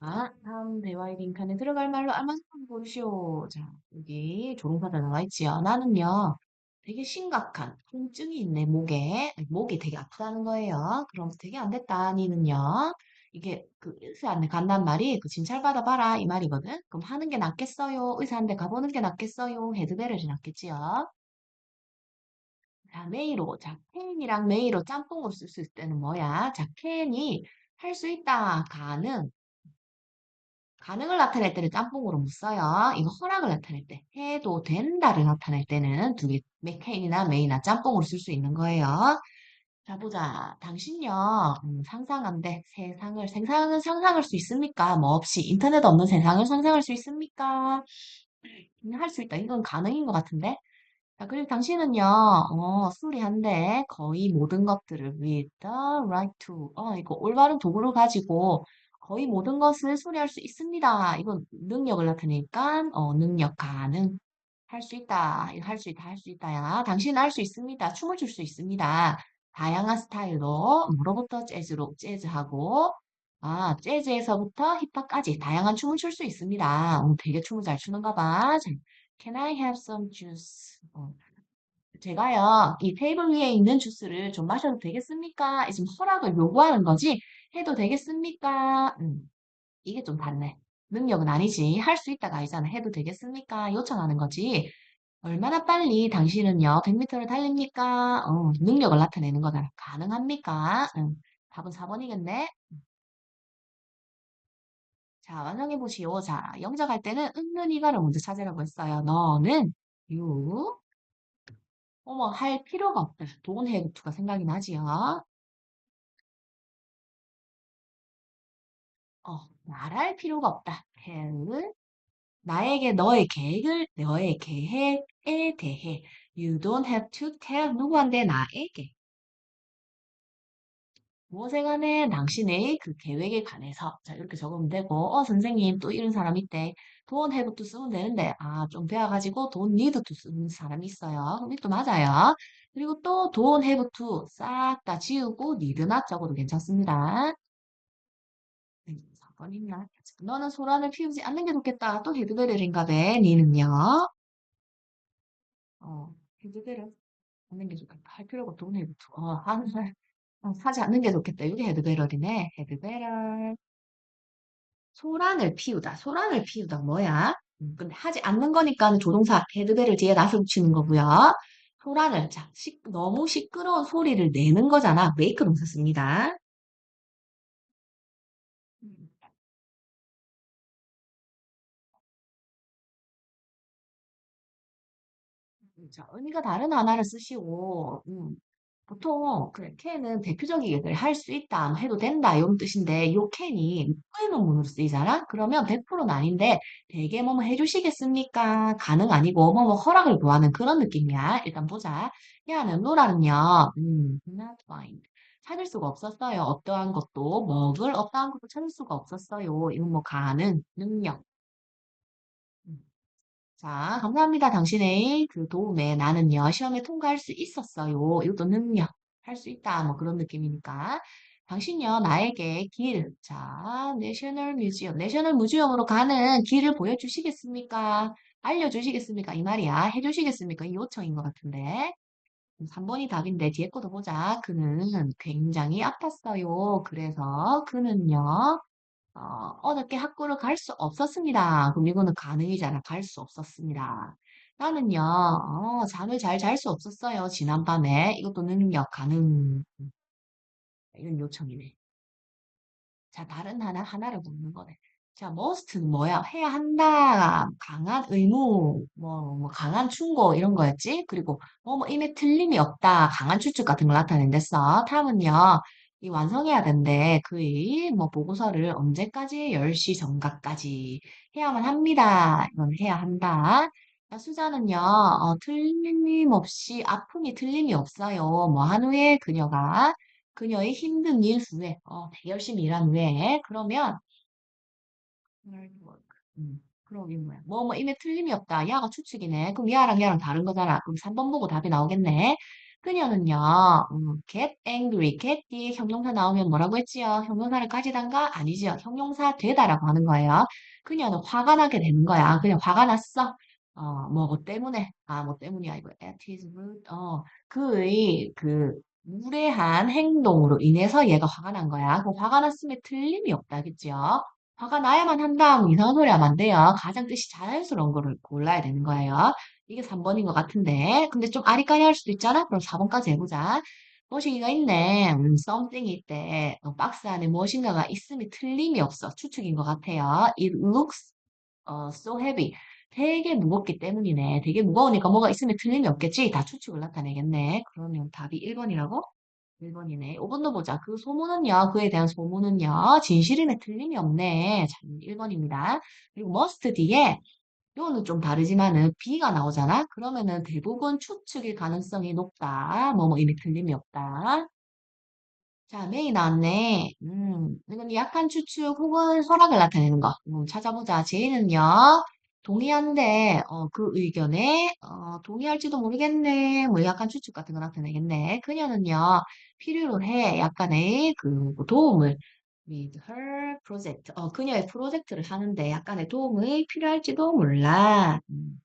자, 다음 대화의 빈칸에 들어갈 말로 알맞은 고르시오. 자, 여기 조롱사자 나와 있지요. 나는요, 되게 심각한 통증이 있네, 목에. 목이 되게 아프다는 거예요. 그럼 되게 안 됐다, 니는요. 이게 그 의사한테 간단 말이 그 진찰 받아 봐라 이 말이거든. 그럼 하는 게 낫겠어요? 의사한테 가보는 게 낫겠어요? 헤드베를이 낫겠지요. 자, 메이로. 자, 캔이랑 메이로 짬뽕으로 쓸수 있을 때는 뭐야? 자, 캔이 할 수 있다, 가능. 가능을 나타낼 때는 짬뽕으로 못 써요. 이거 허락을 나타낼 때, 해도 된다를 나타낼 때는 두 개, 맥케인이나 메이나 짬뽕으로 쓸 수 있는 거예요. 자, 보자. 당신요, 음, 상상한데 세상을, 세상은 상상할 수 있습니까? 뭐 없이, 인터넷 없는 세상을 상상할 수 있습니까? 할 수 있다. 이건 가능인 것 같은데? 자, 그리고 당신은요, 어, 수리한데 거의 모든 것들을 with the right to, 어, 이거 올바른 도구를 가지고 거의 모든 것을 수리할 수 있습니다. 이건 능력을 나타내니까, 어, 능력 가능. 할 수 있다. 할 수 있다. 할 수 있다야. 당신은 할 수 있습니다. 춤을 출 수 있습니다. 다양한 스타일로, 뭐로부터 재즈로, 재즈하고, 아, 재즈에서부터 힙합까지 다양한 춤을 출 수 있습니다. 어, 되게 춤을 잘 추는가 봐. 자, Can I have some juice? 어, 제가요, 이 테이블 위에 있는 주스를 좀 마셔도 되겠습니까? 지금 허락을 요구하는 거지? 해도 되겠습니까? 음, 이게 좀 다르네. 능력은 아니지. 할 수 있다가 아니잖아. 해도 되겠습니까? 요청하는 거지. 얼마나 빨리 당신은요, 100m를 달립니까? 어, 능력을 나타내는 거잖아. 가능합니까? 음, 답은 4번이겠네. 자, 완성해 보시오. 자, 영작할 때는 은는 이가를 먼저 찾으라고 했어요. 너는 you 어머 할 필요가 없다. have to가 생각이 나지요. 말할 필요가 없다. have 나에게 너의 계획을 너의 계획에 대해. You don't have to tell 누구한테 나에게. 무엇에 관해 당신의 그 계획에 관해서. 자 이렇게 적으면 되고. 어 선생님 또 이런 사람 있대. Don't have to 쓰면 되는데. 아 좀 배워가지고 don't need to 쓰는 사람이 있어요. 그럼 이것도 맞아요. 그리고 또 don't have to 싹 다 지우고 need나 적어도 괜찮습니다 네, 4번입니다 너는 소란을 피우지 않는 게 좋겠다 또 헤드베를인가 봐 니는요 어 헤드베를 않는 게 좋겠다 할 필요가 have to 어 하는 어, 사지 않는 게 좋겠다. 이게 헤드베럴이네. 헤드베럴. 소란을 피우다. 소란을 피우다. 뭐야? 음, 근데 하지 않는 거니까는 조동사 헤드베럴 뒤에 낫을 붙이는 거고요. 소란을, 자, 시, 너무 시끄러운 소리를 내는 거잖아. 메이크 동사 씁니다. 자, 의미가 다른 하나를 쓰시고, 음, 보통 그래 can은 대표적이게 할수 있다, 뭐 해도 된다 이런 뜻인데 요 can이 의문문으로 쓰이잖아? 그러면 100%는 아닌데 되게 뭐뭐 해주시겠습니까? 가능 아니고 뭐뭐 허락을 구하는 그런 느낌이야. 일단 보자. 야는 노라는요. 음, not find. 찾을 수가 없었어요. 어떠한 것도 먹을 어떠한 것도 찾을 수가 없었어요. 이건 뭐 가능, 능력. 음. 자, 감사합니다. 당신의 그 도움에 나는요, 시험에 통과할 수 있었어요. 이것도 능력, 할 수 있다. 뭐 그런 느낌이니까. 당신요, 나에게 길, 자, 내셔널 뮤지엄, 내셔널 뮤지엄으로 가는 길을 보여주시겠습니까? 알려주시겠습니까? 이 말이야. 해주시겠습니까? 이 요청인 것 같은데. 3번이 답인데, 뒤에 거도 보자. 그는 굉장히 아팠어요. 그래서 그는요, 어, 어저께 학교를 갈 수 없었습니다. 그럼 이거는 가능이잖아. 갈 수 없었습니다. 나는요, 어, 잠을 잘 잘 수 없었어요. 지난밤에. 이것도 능력 가능. 이건 요청이네. 자, 다른 하나, 하나를 묻는 거네. 자, must는 뭐야? 해야 한다. 강한 의무, 뭐, 뭐, 강한 충고, 이런 거였지? 그리고, 뭐, 뭐, 임에 틀림이 없다. 강한 추측 같은 걸 나타낸댔어. 다음은요, 이 완성해야 된대. 그의, 뭐, 보고서를 언제까지? 10시 정각까지 해야만 합니다. 이건 해야 한다. 자, 수자는요, 어, 틀림없이, 아픔이 틀림이 없어요. 뭐, 한 후에 그녀가 그녀의 힘든 일 후에, 어, 열심히 일한 후에, 그러면. 음, 그럼 이게 뭐야? 뭐, 뭐, 임에 틀림이 없다. 야가 추측이네. 그럼 야랑 야랑 다른 거잖아. 그럼 3번 보고 답이 나오겠네. 그녀는요, 음, get angry, get 뒤에 형용사 나오면 뭐라고 했지요? 형용사를 가지단가? 아니죠. 형용사 되다라고 하는 거예요. 그녀는 화가 나게 되는 거야. 그냥 화가 났어. 어, 뭐, 뭐 때문에? 아, 뭐 때문이 아니고, at his rude, 어, 그의 그 무례한 행동으로 인해서 얘가 화가 난 거야. 그 화가 났으면 틀림이 없다, 그죠? 화가 나야만 한다, 뭐 이상한 소리 하면 안 돼요. 가장 뜻이 자연스러운 거를 골라야 되는 거예요. 이게 3번인 것 같은데. 근데 좀 아리까리 할 수도 있잖아? 그럼 4번까지 해보자. 무엇이가 있네. 음, something이 있대. 어, 박스 안에 무엇인가가 있음이 틀림이 없어. 추측인 것 같아요. It looks 어, so heavy. 되게 무겁기 때문이네. 되게 무거우니까 뭐가 있으면 틀림이 없겠지? 다 추측을 나타내겠네. 그러면 답이 1번이라고? 1번이네. 5번도 보자. 그 소문은요, 그에 대한 소문은요, 진실이네, 틀림이 없네. 자, 1번입니다. 그리고 must 뒤에 이거는 좀 다르지만은 B가 나오잖아? 그러면은 대부분 추측일 가능성이 높다. 뭐, 뭐, 이미 틀림이 없다. 자, 메이 나왔네. 음, 이건 약한 추측 혹은 설악을 나타내는 거. 음, 찾아보자. 제이는요, 동의한데, 어, 그 의견에, 어, 동의할지도 모르겠네. 뭐, 약간 추측 같은 거 나타내겠네. 그녀는요, 필요로 해. 약간의 그뭐 도움을 with her project. 어, 그녀의 프로젝트를 하는데 약간의 도움이 필요할지도 몰라. 음.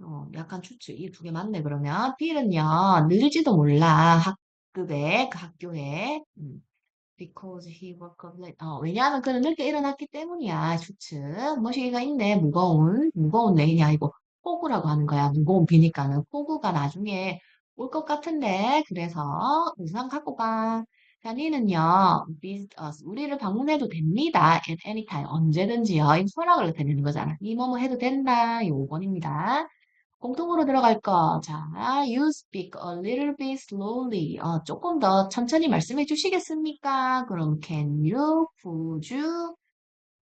어, 약간 추측. 이 두 개 맞네, 그러면. B는요, 늘지도 몰라. 학급에, 그 학교에. 음, because he woke up late. 어, 왜냐하면 그는 늦게 일어났기 때문이야. 추측. 뭐시기가 있네. 무거운, 무거운 레인이 아니고, 폭우라고 하는 거야. 무거운 비니까는. 폭우가 나중에 올 것 같은데. 그래서, 우산 갖고 가. Visit us. 우리를 방문해도 됩니다. at any time. 언제든지요. 이 허락을 드리는 거잖아. 이 뭐뭐 해도 된다. 이 5번입니다. 공통으로 들어갈 거. 자, you speak a little bit slowly. 어, 조금 더 천천히 말씀해 주시겠습니까? 그럼 can you, would you,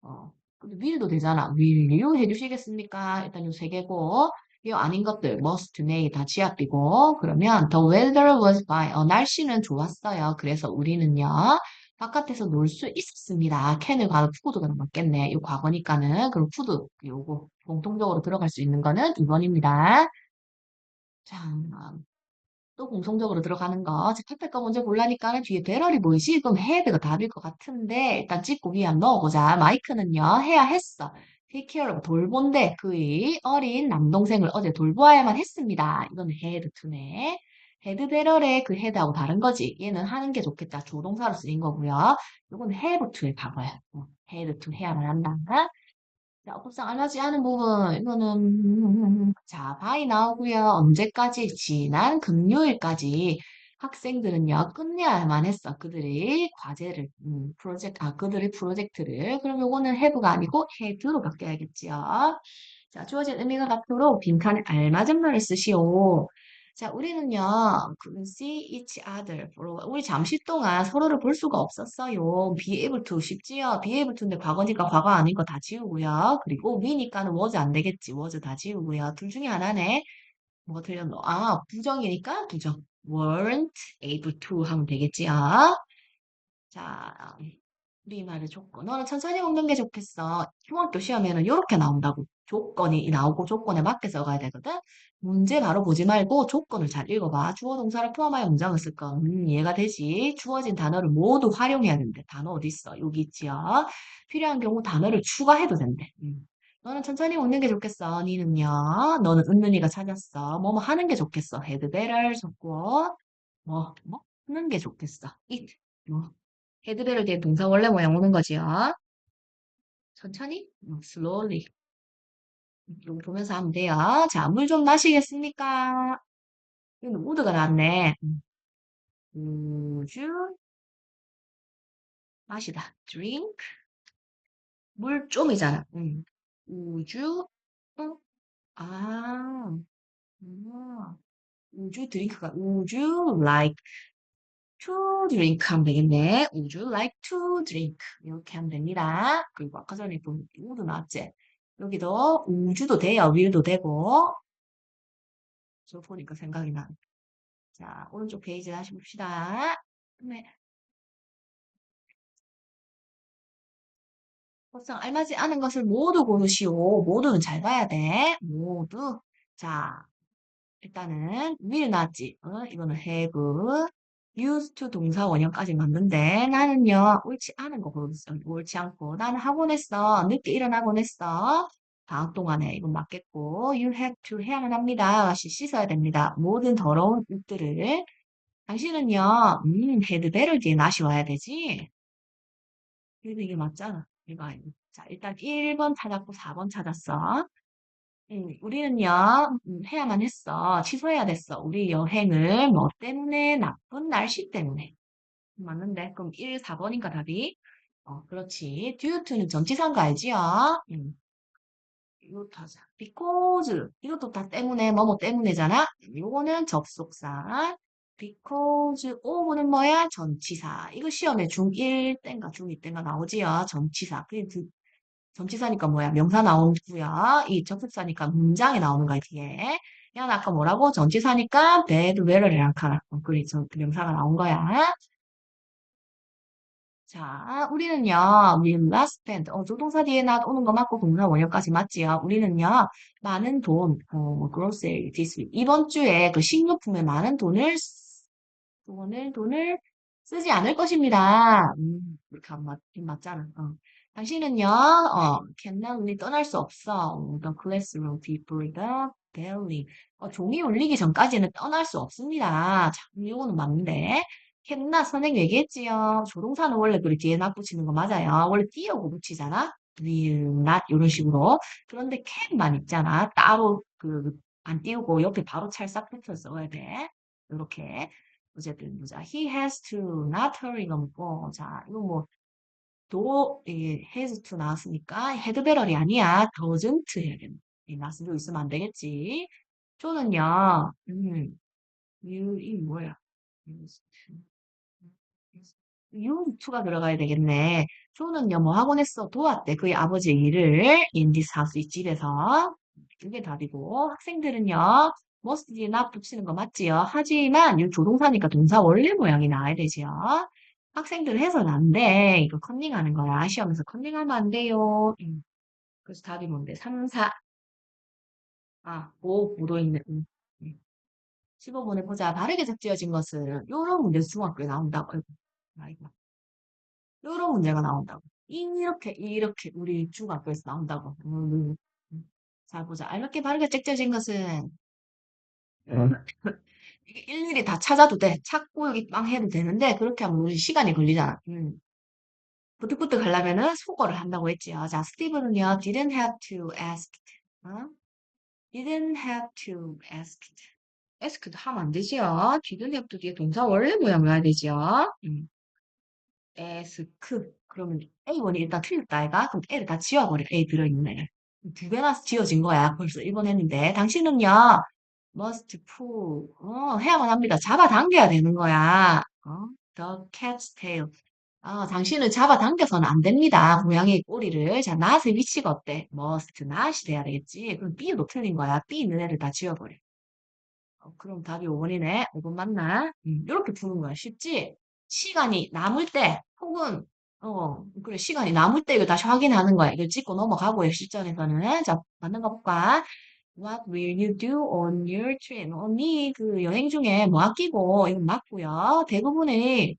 어, will도 되잖아. will you 해주시겠습니까? 일단 요 세 개고, 이 아닌 것들, must, may 다 지압이고, 그러면 the weather was fine. 어, 날씨는 좋았어요. 그래서 우리는요, 바깥에서 놀 수 있었습니다. can을 가도 푸드가 맞겠네. 이 과거니까는. 그럼 푸드, 요거 공통적으로 들어갈 수 있는 거는 2번입니다. 자, 또 공통적으로 들어가는 거. 거 먼저 골라니까는 뒤에 배럴이 보이지? 그럼 돼가 답일 것 같은데 일단 찍고 한번 넣어보자. 마이크는요 해야 했어. Of 돌본데 그의 어린 남동생을 어제 돌보아야만 했습니다. 이거는 had to네. had 배럴의 그 had하고 다른 거지. 얘는 하는 게 좋겠다. 조동사로 쓰인 거고요. 이건 have to의 과거야. 어, had to 해야만 한다. 자, 업법상 안 하지 않은 부분, 이거는, 자, 바이 나오고요. 언제까지? 지난 금요일까지 학생들은요, 끝내야만 했어. 그들의 과제를, 음, 프로젝트, 아, 그들의 프로젝트를. 그럼 요거는 have가 아니고 had로 바뀌어야겠지요. 자, 주어진 의미가 같도록 빈칸에 알맞은 말을 쓰시오. 자, 우리는요, 그 see each other. 우리 잠시 동안 서로를 볼 수가 없었어요. be able to 쉽지요? be able to인데 과거니까 과거 아닌 거 다 지우고요. 그리고 we니까는 was 안 되겠지. was 다 지우고요. 둘 중에 하나네. 뭐가 틀렸노? 아, 부정이니까 부정. Weren't able to 하면 되겠지요. 자, 우리 말을 조건. 너는 천천히 먹는 게 좋겠어. 중학교 시험에는 이렇게 나온다고. 조건이 나오고 조건에 맞게 써가야 되거든. 문제 바로 보지 말고 조건을 잘 읽어봐. 주어 동사를 포함하여 문장을 쓸 거. 음, 이해가 되지. 주어진 단어를 모두 활용해야 된대. 단어 어디 있어? 여기 있지요. 필요한 경우 단어를 추가해도 된대. 음. 너는 천천히 먹는 게 좋겠어. 니는요. 너는 은는이가 찾았어. 뭐 뭐 하는 게 좋겠어. had better 좋고 뭐 뭐 하는 게 좋겠어. it 뭐 헤드벨을 뒤에 동사 원래 모양 오는 거지요. 천천히, 음, slowly. 이거 보면서 하면 돼요. 자, 물 좀 마시겠습니까? 이거 우드가 나왔네. 음, 우주 마시다. drink. 물 좀이잖아. 음. 우주, 응? 아, 음. 우주 드링크가 우주 like to drink 하면 되겠네. Would you like to drink? 이렇게 하면 됩니다. 그리고 아까 전에 본 would 나왔지? 여기도 우주도 돼요. will도 되고. 저 보니까 생각이 나. 자, 오른쪽 페이지 다시 봅시다. 네. 법상 알맞지 않은 것을 모두 고르시오. 모두는 잘 봐야 돼. 모두. 자, 일단은 will 나왔지. 어, 이거는 have, used to 동사 원형까지 맞는데 나는요 옳지 않은 거 고르겠어. 옳지 않고 나는 하곤 했어. 늦게 일어나곤 했어. 방학 동안에 이건 맞겠고 you have to 해야만 합니다. 다시 씻어야 됩니다. 모든 더러운 옷들을 당신은요 음, better 뒤에 not이 와야 되지. 그래도 이게 맞잖아. 이거 아니고. 자 일단 1번 찾았고 4번 찾았어. 음, 우리는요, 음, 해야만 했어. 취소해야 됐어. 우리 여행을 뭐 때문에? 나쁜 날씨 때문에. 맞는데? 그럼 1, 4번인가 답이? 어, 그렇지. due to는 전치사인 거 알지요? 음, 이것도 하자. because. 이것도 다 때문에, 뭐뭐 때문에잖아? 요거는 접속사. Because of는 뭐야? 전치사. 이거 시험에 중1 땐가 중2 땐가 나오지요? 전치사. 그게 그 전치사니까 뭐야? 명사 나오고요. 이 접속사니까 문장에 나오는 거야, 뒤에. 야, 나 아까 뭐라고? 전치사니까 bad weather이랑. 어, 그래, 저, 그 명사가 나온 거야. 자, 우리는요, we last spent, 어, 조동사 뒤에 나 오는 거 맞고 동사 원형까지 맞지요? 우리는요, 많은 돈, 어, grocery this week. 이번 주에 그 식료품에 많은 돈을, 쓰- 돈을, 돈을 쓰지 않을 것입니다. 음, 이렇게 안 맞, 맞잖아. 어. 당신은요, 어, cannot leave, 떠날 수 없어. The classroom before the bell. 어, 종이 울리기 전까지는 떠날 수 없습니다. 자, 이거는 맞는데. cannot 선생님 얘기했지요. 조동사는 원래 그리 뒤에 not 붙이는 거 맞아요. 원래 띄어고 붙이잖아. will not 이런 식으로. 그런데 can만 있잖아. 따로 그 안 띄우고 옆에 바로 찰싹 붙여 써야 돼. 이렇게. 어쨌든 보자. He has to not hurry 넘고. 자, 이거 뭐 도, 이 has to 나왔으니까 better이 아니야. doesn't 해야겠네. 이 not으로 있으면 안 되겠지. 조는요, 음, you, 이 뭐야? used to가 들어가야 되겠네. 조는요, 뭐 하곤 했어? 도왔대. 그의 아버지 일을 in this house, 이 집에서. 이게 답이고. 학생들은요, must not 붙이는 거 맞지요? 하지만 이 조동사니까 동사 원래 모양이 나와야 되지요. 학생들 해서는 안 돼. 이거 컨닝하는 거야. 시험에서 컨닝하면 안 돼요. 음. 그래서 답이 뭔데? 3, 4. 아, 5, 5도 있네. 음. 음. 15번에 보자. 바르게 적지어진 것은 요런 문제 중학교에 나온다고. 요런 문제가 나온다고. 이렇게, 이렇게 우리 중학교에서 나온다고. 음, 음. 음. 자, 보자. 알맞게 바르게 적지어진 것은 이게 일일이 다 찾아도 돼. 찾고 여기 빵 해도 되는데 그렇게 하면 우리 시간이 걸리잖아. 음. 부득부득 하려면은 속어를 한다고 했지요. 자, 스티브는요, didn't have to ask. 어? didn't have to ask. ask도 하면 안 되지요. didn't have to 뒤에 동사 원래 모양 와야 되지요. 음. ask. 그러면 A1이 일단 틀렸다, 아이가? 그럼 A를 다 지워버려. A 들어있네. 두 개나 지워진 거야. 벌써 1번 했는데. 당신은요, must pull. 어, 해야만 합니다. 잡아당겨야 되는 거야. 어? The cat's tail. 어, 당신은 잡아당겨서는 안 됩니다. 고양이의 꼬리를. 자, not의 위치가 어때? must, not이 돼야 되겠지. 그럼 B도 틀린 거야. B 있는 애를 다 지워버려. 어, 그럼 답이 5번이네. 5번 맞나? 음, 이렇게 푸는 거야. 쉽지? 시간이 남을 때, 혹은, 어, 그래, 시간이 남을 때 이거 다시 확인하는 거야. 이걸 찍고 넘어가고요, 실전에서는. 자, 맞는 거 볼까? What will you do on your trip? 언니, 그 여행 중에 뭐 아끼고, 이건 맞고요. 대부분의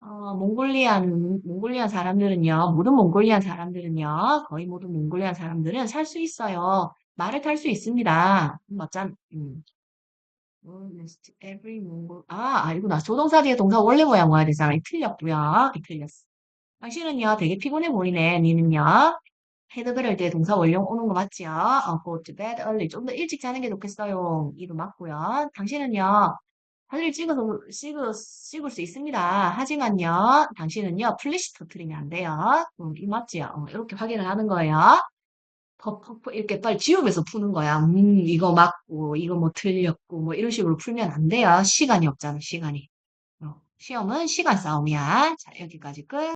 어, 몽골리안, 몽골리안 사람들은요, 모든 몽골리안 사람들은요, 거의 모든 몽골리안 사람들은 살 수 있어요. 말을 탈 수 있습니다. 맞잖, 음. Every Mongol, 아, 알구나. 조동사 뒤에 동사 원래 모양 와야 되잖아. 이 틀렸어. 당신은요, 되게 피곤해 보이네. 니는요. 헤드베럴 때 동사 원령 오는 거 맞지요? 어, go to bed early. 좀 더 일찍 자는 게 좋겠어요. 이도 맞고요. 당신은요, 사진을 찍어서 찍을, 찍을 수 있습니다. 하지만요, 당신은요, 플래시 터트리면 안 돼요. 음, 이 맞지요? 어, 이렇게 확인을 하는 거예요. 퍼퍼퍼 이렇게 빨리 지우면서 푸는 거야. 음, 이거 맞고, 이거 뭐 틀렸고, 뭐 이런 식으로 풀면 안 돼요. 시간이 없잖아, 시간이. 어, 시험은 시간 싸움이야. 자, 여기까지 끝.